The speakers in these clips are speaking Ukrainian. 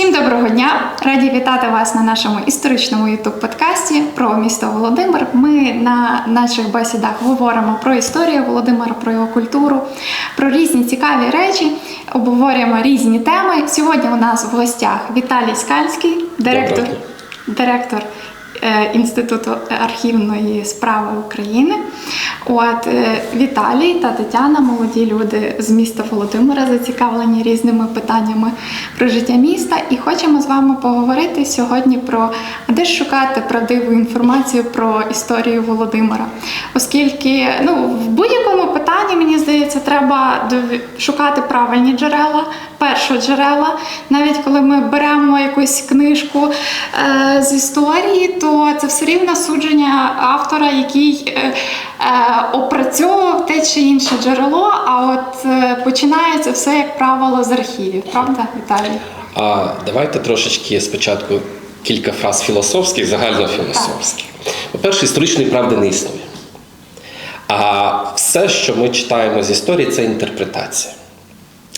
Всім доброго дня! Раді вітати вас на нашому історичному youtube подкасті про місто Володимир. Ми на наших бесідах говоримо про історію Володимира, про його культуру, про різні цікаві речі, обговорюємо різні теми. Сьогодні у нас в гостях Віталій Скальський, директор, директор Інституту архівної справи України. От е, Віталій та Тетяна, молоді люди з міста Володимира, зацікавлені різними питаннями про життя міста. І хочемо з вами поговорити сьогодні про де шукати правдиву інформацію про історію Володимира. Оскільки ну, в будь-якому питанні, мені здається, треба шукати правильні джерела, першоджерела. Навіть коли ми беремо якусь книжку е, з історії, то це все рівно судження автора, який е, е, опрацьовував те чи інше джерело. А от е, починається все, як правило, з архівів. Правда, Віталій? А давайте трошечки спочатку кілька фраз філософських, загальнофілософських. По-перше, історичної правди не існує. А все, що ми читаємо з історії, це інтерпретація.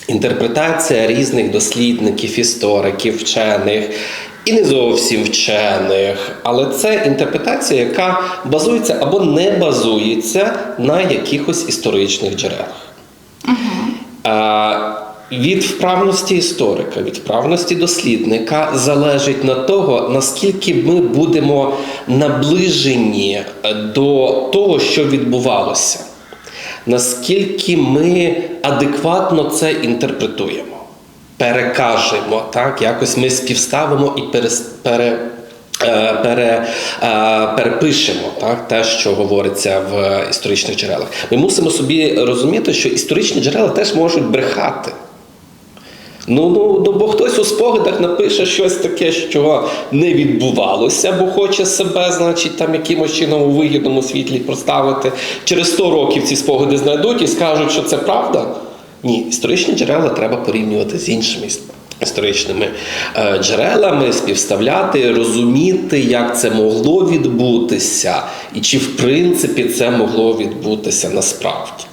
Інтерпретація різних дослідників, істориків, вчених і не зовсім вчених. Але це інтерпретація, яка базується або не базується на якихось історичних джерелах. А, Від вправності історика, від вправності дослідника залежить на того, наскільки ми будемо наближені е, до того, що відбувалося, наскільки ми адекватно це інтерпретуємо, перекажемо, так, якось ми співставимо і перес, пере, е, пере, е, перепишемо так, те, що говориться в історичних джерелах. Ми мусимо собі розуміти, що історичні джерела теж можуть брехати. Ну, ну, ну, бо хтось у спогадах напише щось таке, що не відбувалося, бо хоче себе, значить, там якимось чином у вигідному світлі проставити. Через 100 років ці спогади знайдуть і скажуть, що це правда. Ні, історичні джерела треба порівнювати з іншими історичними е, джерелами, співставляти, розуміти, як це могло відбутися, і чи в принципі це могло відбутися насправді.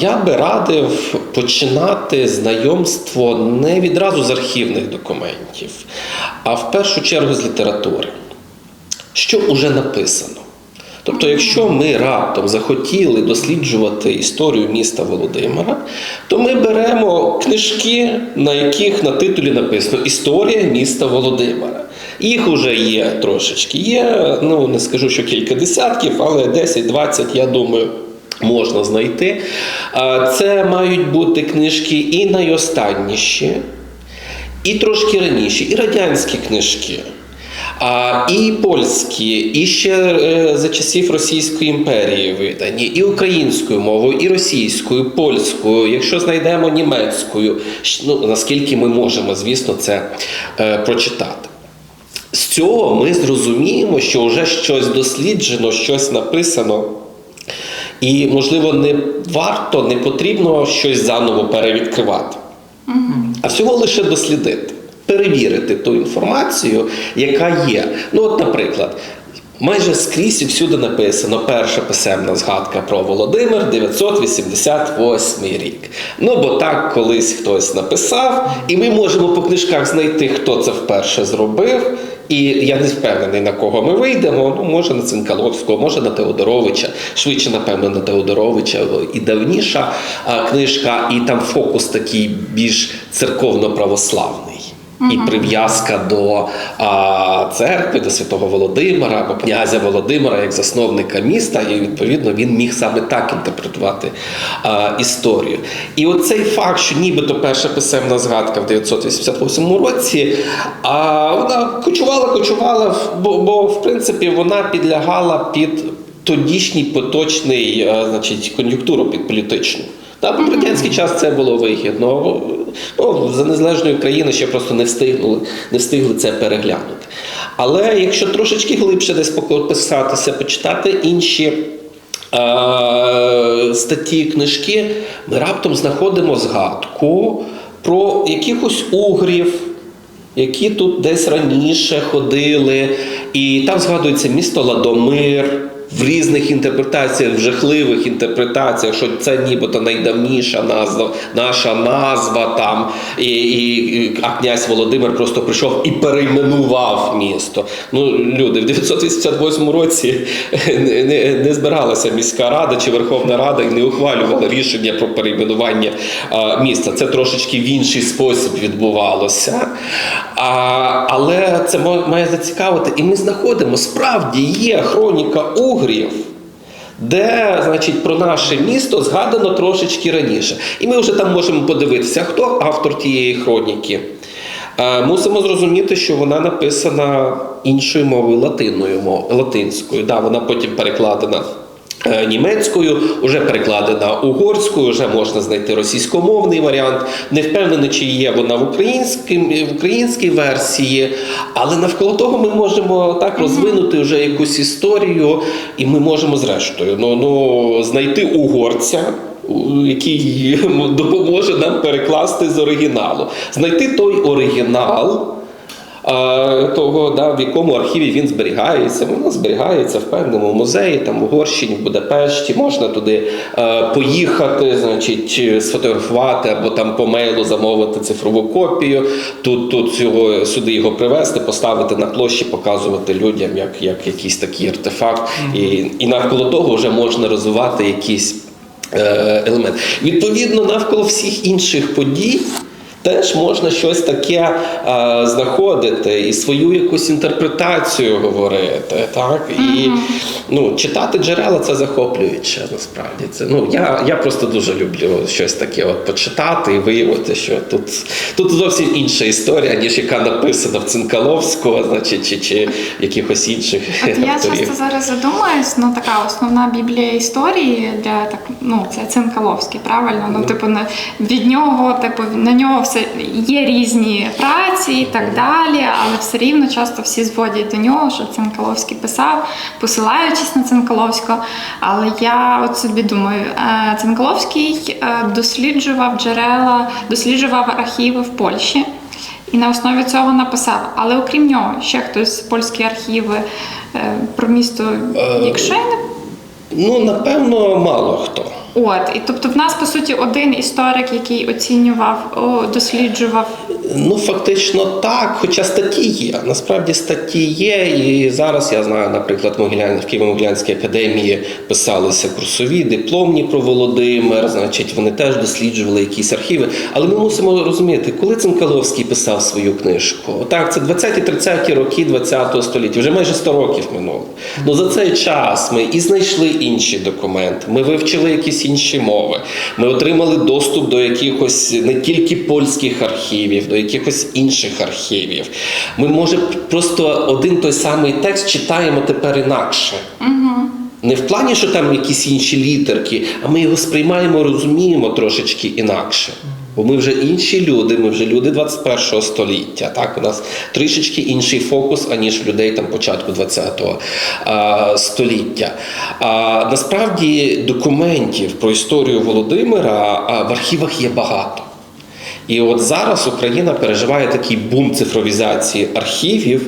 Я би радив починати знайомство не відразу з архівних документів, а в першу чергу з літератури, що вже написано. Тобто, якщо ми раптом захотіли досліджувати історію міста Володимира, то ми беремо книжки, на яких на титулі написано Історія міста Володимира. Їх вже є трошечки. Є, ну не скажу, що кілька десятків, але 10-20, я думаю. Можна знайти. Це мають бути книжки і найостанніші, і трошки раніше, і радянські книжки, а, і польські, і ще е, за часів Російської імперії видані, і українською мовою, і російською, польською, якщо знайдемо німецькою, ну, наскільки ми можемо, звісно, це е, прочитати. З цього ми зрозуміємо, що вже щось досліджено, щось написано. І, можливо, не варто, не потрібно щось заново перевідкривати, а всього лише дослідити, перевірити ту інформацію, яка є. Ну, от, наприклад, майже скрізь і всюди написано перша писемна згадка про Володимир 988 рік. Ну, бо так колись хтось написав, і ми можемо по книжках знайти, хто це вперше зробив. І я не впевнений, на кого ми вийдемо. Ну, може на Цинкаловського, може на Теодоровича, швидше, напевно, на Теодоровича і давніша книжка, і там фокус такий більш церковно-православний. І прив'язка до а, церкви, до святого Володимира або князя Володимира як засновника міста, і відповідно він міг саме так інтерпретувати а, історію. І оцей факт, що нібито перша писемна згадка в 988 році, а вона кочувала, кочувала, бо, бо в принципі вона підлягала під тодішній поточний, е, значить, кон'юнктуру під політичну. Та в радянський час це було вигідно. Ну, за незалежної країни ще просто не встигнули, не встигли це переглянути. Але якщо трошечки глибше десь покописатися, почитати інші е, статті, книжки, ми раптом знаходимо згадку про якихось угрів, які тут десь раніше ходили, і там згадується місто Ладомир. В різних інтерпретаціях, в жахливих інтерпретаціях, що це нібито найдавніша назва, наша назва там, і, і, а князь Володимир просто прийшов і перейменував місто. Ну, люди, в 988 році не, не, не збиралася міська рада чи Верховна Рада і не ухвалювала рішення про перейменування а, міста. Це трошечки в інший спосіб відбувалося. А, але це має зацікавити. І ми знаходимо, справді є хроніка угрів. Де, значить, про наше місто згадано трошечки раніше. І ми вже там можемо подивитися, хто автор тієї хроніки. Е, Мусимо зрозуміти, що вона написана іншою мовою латиною, латинською. Да, вона потім перекладена. Е, Німецькою, вже перекладена угорською, вже можна знайти російськомовний варіант. Не впевнений, чи є вона в українській, в українській версії, але навколо того ми можемо так розвинути вже якусь історію, і ми можемо зрештою ну, ну, знайти угорця, який допоможе нам перекласти з оригіналу. Знайти той оригінал. Того, да, в якому архіві він зберігається. Воно зберігається в певному музеї, там Угорщині, в Будапешті. Можна туди е, поїхати, значить, сфотографувати або там по мейлу замовити цифрову копію. Тут, тут його, сюди його привезти, поставити на площі, показувати людям як, як якийсь такий артефакт. І, і навколо того вже можна розвивати якісь е, елемент. Відповідно, навколо всіх інших подій. Теж можна щось таке е, знаходити і свою якусь інтерпретацію говорити, так і ну, читати джерела це захоплююче. Насправді це ну я, я просто дуже люблю щось таке, от почитати і виявити, що тут, тут зовсім інша історія, ніж яка написана в Цинкаловського, значить, чи, чи якихось інших От я часто зараз задумаюсь, ну така основна біблія історії для так, ну це Цинкаловський, правильно? Ну, типу, на від нього, типу, на нього все є різні праці і так далі, але все рівно часто всі зводять до нього, що Цинкаловський писав, посилаючись на Цинкаловського. Але я от собі думаю, е, Цинкаловський е, досліджував джерела, досліджував архіви в Польщі. І на основі цього написав. Але окрім нього, ще хтось польські архіви е, про місто якщо я не Ну, напевно, мало хто. От. І тобто в нас по суті один історик, який оцінював, досліджував. Ну, фактично так, хоча статті є. Насправді статті є. І зараз я знаю, наприклад, в Києво-Могилянській академії писалися курсові, дипломні про Володимир, значить, вони теж досліджували якісь архіви. Але ми мусимо розуміти, коли Цинкаловський писав свою книжку. Так, це 20-30 роки 20 століття, вже майже 100 років минуло. Ну за цей час ми і знайшли інші документи, ми вивчили якісь інші мови, ми отримали доступ до якихось не тільки польських архівів, до якихось інших архівів. Ми, може, просто один той самий текст читаємо тепер інакше. Не в плані, що там якісь інші літерки, а ми його сприймаємо, розуміємо трошечки інакше. Бо ми вже інші люди, ми вже люди 21 століття. Так, у нас трішечки інший фокус, аніж людей там початку 20-го а, століття. А, насправді документів про історію Володимира в архівах є багато. І от зараз Україна переживає такий бум цифровізації архівів,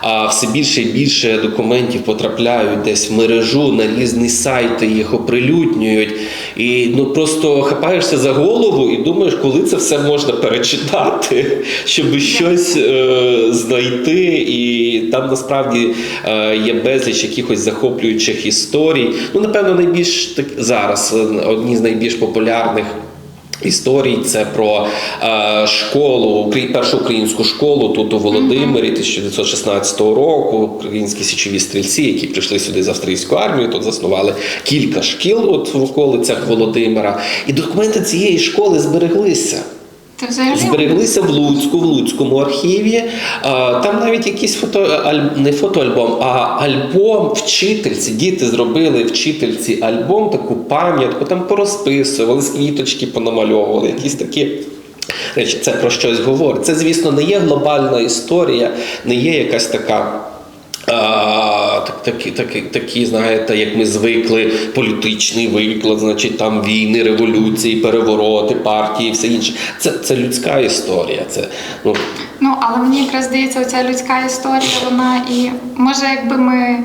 а все більше і більше документів потрапляють десь в мережу на різні сайти, їх оприлюднюють. І ну просто хапаєшся за голову і думаєш, коли це все можна перечитати, щоб щось е, знайти. І там насправді е, є безліч якихось захоплюючих історій. Ну, напевно, найбільш так зараз е, одні з найбільш популярних. Історій це про е, школу, першу українську школу тут у Володимирі 1916 року. Українські січові стрільці, які прийшли сюди з австрійською армією, тут заснували кілька шкіл от в околицях Володимира. І документи цієї школи збереглися. Це взагалі Збереглися в Луцьку, в Луцькому архіві. Там навіть якийсь фото, не фотоальбом, а альбом вчительці. Діти зробили вчительці альбом, таку пам'ятку, там порозписували, з квіточки понамальовували, якісь такі. Речі, це про щось говорить. Це, звісно, не є глобальна історія, не є якась така. А, так, такі, такі, такі, знаєте, як ми звикли, політичний виклад, значить там війни, революції, перевороти, партії, все інше. Це, це людська історія. Це, ну, Ну, але мені якраз здається, оця людська історія, вона і може, якби ми е,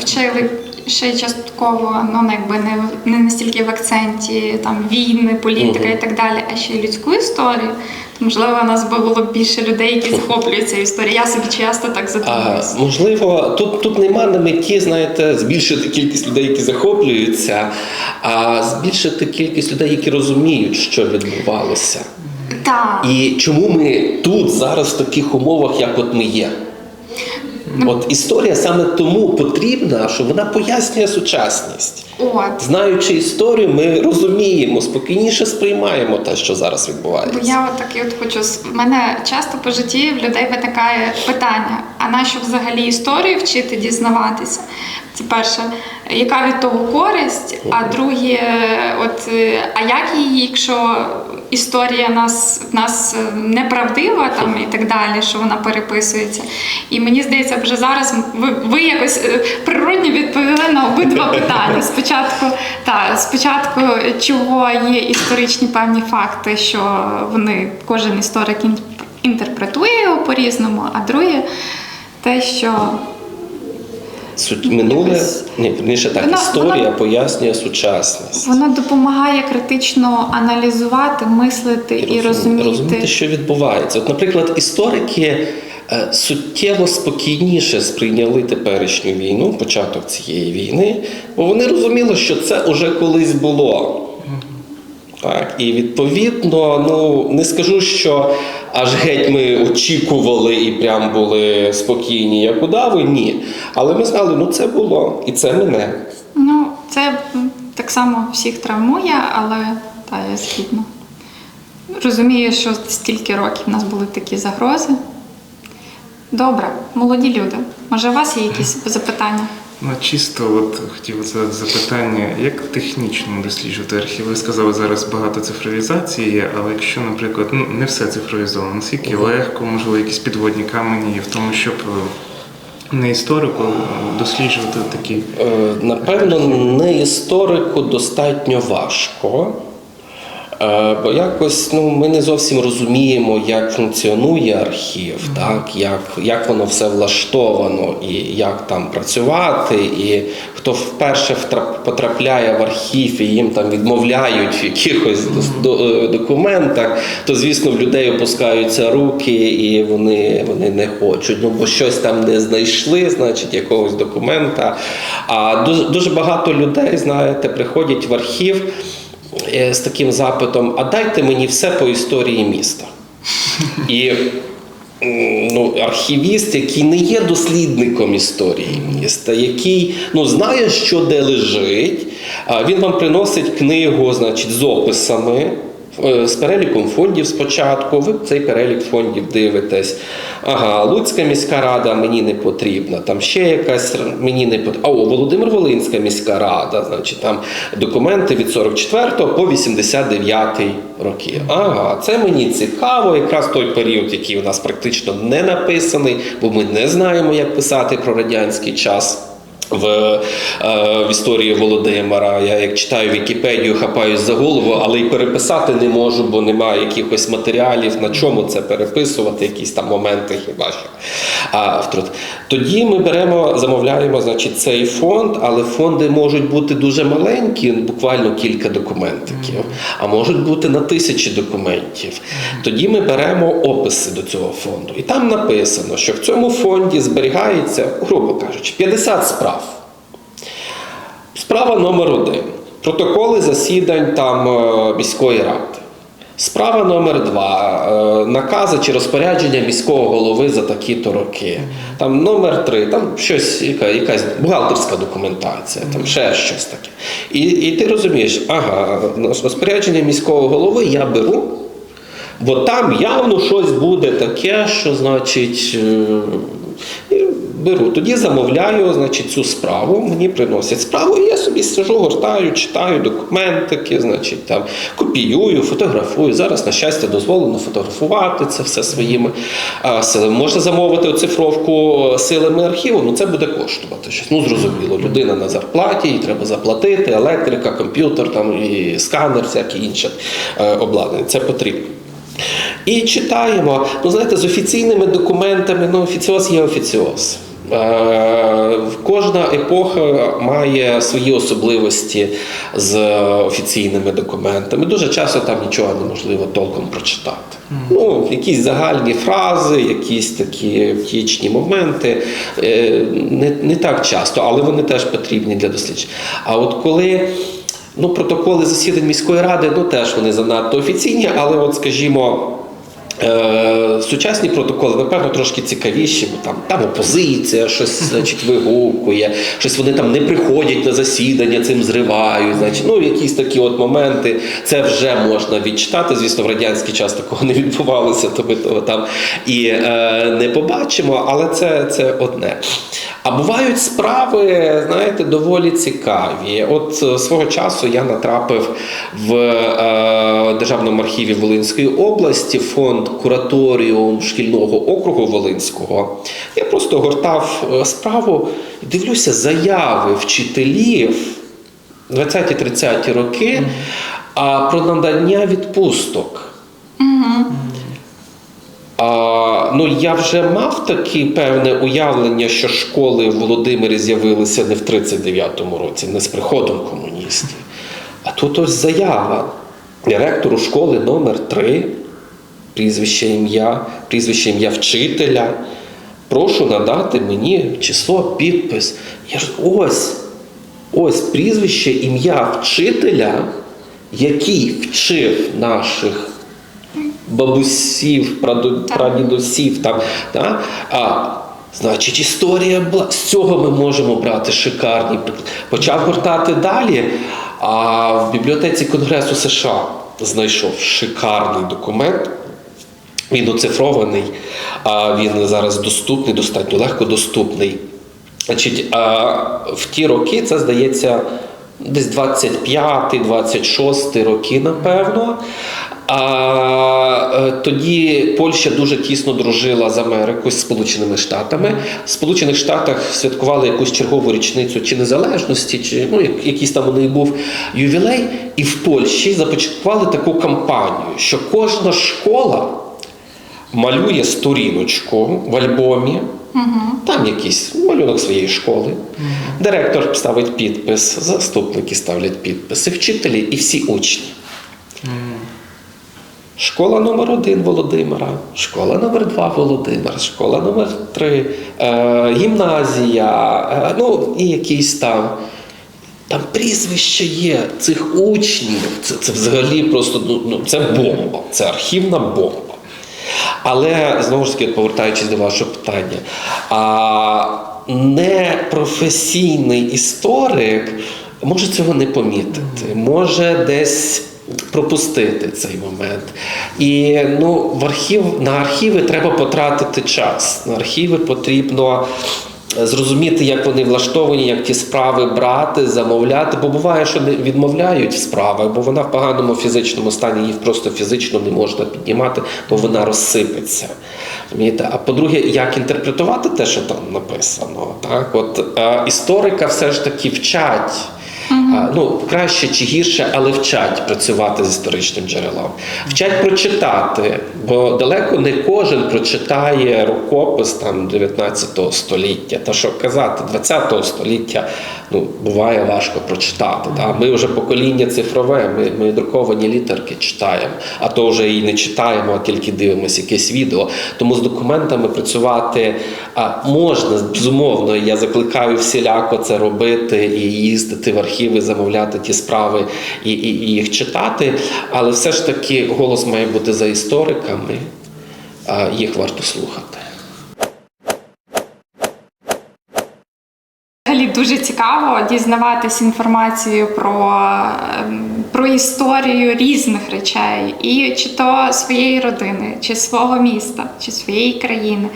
вчили ще частково, ну якби не, не настільки в акценті там війни, політика Мгм. і так далі, а ще й людську історію, то можливо у нас би було б більше людей, які захоплюються історією. Я собі часто так А, задумуюсь. можливо, тут, тут нема на меті, знаєте, збільшити кількість людей, які захоплюються, а збільшити кількість людей, які розуміють, що відбувалося. Так. І чому ми тут зараз в таких умовах, як от ми є? От історія саме тому потрібна, що вона пояснює сучасність. От. Знаючи історію, ми розуміємо, спокійніше сприймаємо те, що зараз відбувається. Бо я от от хочу в мене часто по житті в людей виникає питання: а нащо взагалі історію вчити дізнаватися? Це перше, яка від того користь? А друге, от е, а як її, якщо історія нас, нас е, неправдива там і так далі, що вона переписується? І мені здається, вже зараз ви, ви якось е, природньо відповіли на обидва питання. Спочатку, та спочатку, чого є історичні певні факти, що вони кожен історик інтерпретує його по-різному, а друге, те, що минуле, ні, верніше так, Вона- історія вона- пояснює сучасність. воно допомагає критично аналізувати, мислити і, розумі- розуміти. розуміти, що відбувається. От, наприклад, історики е, суттєво спокійніше сприйняли теперішню війну, початок цієї війни, бо вони розуміли, що це уже колись було. Так, і відповідно, ну не скажу, що аж геть ми очікували і прям були спокійні, як удави, ні. Але ми знали, ну це було, і це мене. Ну, це так само всіх травмує, але та я згідна. Розумію, що стільки років в нас були такі загрози. Добре, молоді люди. Може, у вас є якісь запитання? Ну, чисто от хотів це запитання, як технічно досліджувати архів? Ви сказали, зараз багато цифровізації є, але якщо, наприклад, ну не все цифровізовано, наскільки легко, можливо, якісь підводні камені є в тому, щоб е, не історику досліджувати такі. Е, Напевно, не історику достатньо важко. Е, Бо якось ну, ми не зовсім розуміємо, як функціонує архів, так, як, як воно все влаштовано і як там працювати. І хто вперше потрапляє в архів і їм там відмовляють в якихось е, документах, то звісно в людей опускаються руки і вони, вони не хочуть. Ну бо щось там не знайшли, значить, якогось документа. А дуже, дуже багато людей, знаєте, приходять в архів з таким запитом: а дайте мені все по історії міста. І ну, архівіст, який не є дослідником історії міста, який ну, знає, що де лежить, він вам приносить книгу значить, з описами. Е, З переліком фондів спочатку, ви цей перелік фондів дивитесь. Ага, Луцька міська рада мені не потрібна, там ще якась мені не потрібна. А о, Володимир Волинська міська рада, значить там документи від 44 по 89 роки. Ага, це мені цікаво, якраз той період, який у нас практично не написаний, бо ми не знаємо, як писати про радянський час. В, е, в історії Володимира. Я як читаю Вікіпедію, хапаюсь за голову, але й переписати не можу, бо немає якихось матеріалів, на чому це переписувати, якісь там моменти хіба що. А. Тоді ми беремо, замовляємо значить, цей фонд, але фонди можуть бути дуже маленькі, буквально кілька документиків, а можуть бути на тисячі документів. Тоді ми беремо описи до цього фонду. І там написано, що в цьому фонді зберігається, грубо кажучи, 50 справ. Справа номер один. Протоколи засідань там е, міської ради. Справа номер два. Е, Накази чи розпорядження міського голови за такі-то роки. Там номер три, там щось, яка, якась бухгалтерська документація, там ще щось таке. І, і ти розумієш, ага, розпорядження міського голови я беру. Бо там явно щось буде таке, що значить. Беру, тоді замовляю значить, цю справу, мені приносять справу, і я собі сижу, гортаю, читаю документики, значить, там, копіюю, фотографую. Зараз, на щастя, дозволено фотографувати це все своїми силами. Можна замовити оцифровку силами архіву, ну це буде коштувати щось. Ну, зрозуміло, людина на зарплаті, їй треба заплатити, електрика, комп'ютер, там, і сканер, всяке інше обладнання. Це потрібно. І читаємо. Ну, знаєте, з офіційними документами, ну, офіціоз є офіціоз. Е, Кожна епоха має свої особливості з офіційними документами. Дуже часто там нічого неможливо толком прочитати. Ну, якісь загальні фрази, якісь такі втічні моменти. е, Не, не так часто, але вони теж потрібні для досліджень. А от коли ну, протоколи засідань міської ради, ну теж вони занадто офіційні, але, от, скажімо, сучасні протоколи, напевно, трошки цікавіші, бо там, там опозиція щось значить, вигукує, щось вони там не приходять на засідання, цим зривають. Значить, ну, якісь такі от моменти, це вже можна відчитати. Звісно, в радянський час такого не відбувалося, то ми того там і е, не побачимо, але це, це одне. А бувають справи, знаєте, доволі цікаві. От е, свого часу я натрапив в е, Державному архіві Волинської області фонд кураторіум шкільного округу Волинського. Я просто гортав е, справу і дивлюся заяви вчителів 20-30 роки а, про надання відпусток. А, ну, я вже мав таке певне уявлення, що школи в Володимирі з'явилися не в 39-му році, не з приходом комуністів. А тут ось заява директору школи номер 3 прізвище ім'я, прізвище ім'я вчителя. Прошу надати мені число, підпис. Я ж ось, ось прізвище ім'я вчителя, який вчив наших бабусів, прадідусів там. Да? А, значить, історія була. З цього ми можемо брати шикарні. Почав гортати далі. А в бібліотеці Конгресу США знайшов шикарний документ. Він оцифрований, а він зараз доступний, достатньо легко доступний. Значить, а в ті роки, це здається, десь 25-26 роки, напевно. А е, тоді Польща дуже тісно дружила з Америкою, з Сполученими Штатами. В Сполучених Штатах святкували якусь чергову річницю чи незалежності, чи ну, якийсь там у них був ювілей. І в Польщі започаткували таку кампанію, що кожна школа малює сторіночку в альбомі. Там якийсь малюнок своєї школи. Директор ставить підпис, заступники ставлять підписи, вчителі і всі учні. Школа номер один Володимира, школа номер два Володимира, школа номер три, е, гімназія, е, ну і якісь там. Там прізвище є цих учнів. Це, це взагалі просто ну, ну, це бомба, це архівна бомба. Але знову ж таки, повертаючись до вашого питання, а непрофесійний історик може цього не помітити, може десь пропустити цей момент. І ну, в архів, на архіви треба потратити час. На архіви потрібно зрозуміти, як вони влаштовані, як ті справи брати, замовляти. Бо буває, що не відмовляють в справах, бо вона в поганому фізичному стані, її просто фізично не можна піднімати, бо вона розсипеться. А по-друге, як інтерпретувати те, що там написано? Так? От, е, історика все ж таки вчать. А, Ну, краще чи гірше, але вчать працювати з історичним джерелом. Вчать прочитати, бо далеко не кожен прочитає рукопис там 19 століття. Та що казати, 20 століття ну, буває важко прочитати. Да? Ми вже покоління цифрове, ми, ми друковані літерки читаємо, а то вже і не читаємо, а тільки дивимося якесь відео. Тому з документами працювати а, можна, безумовно. Я закликаю всіляко це робити і їздити в архіви, замовляти ті справи і, і, і їх читати. Але все ж таки голос має бути за істориками, їх варто слухати. Взагалі дуже цікаво дізнаватись інформацію про, ем, про історію різних речей, і чи то своєї родини, чи свого міста, чи своєї країни.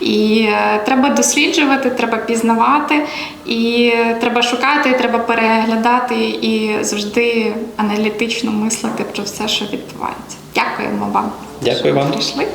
І е, треба досліджувати, треба пізнавати, і треба шукати, треба переглядати і завжди аналітично мислити про все, що відбувається. Дякуємо вам. Дякую вам. Прийшли.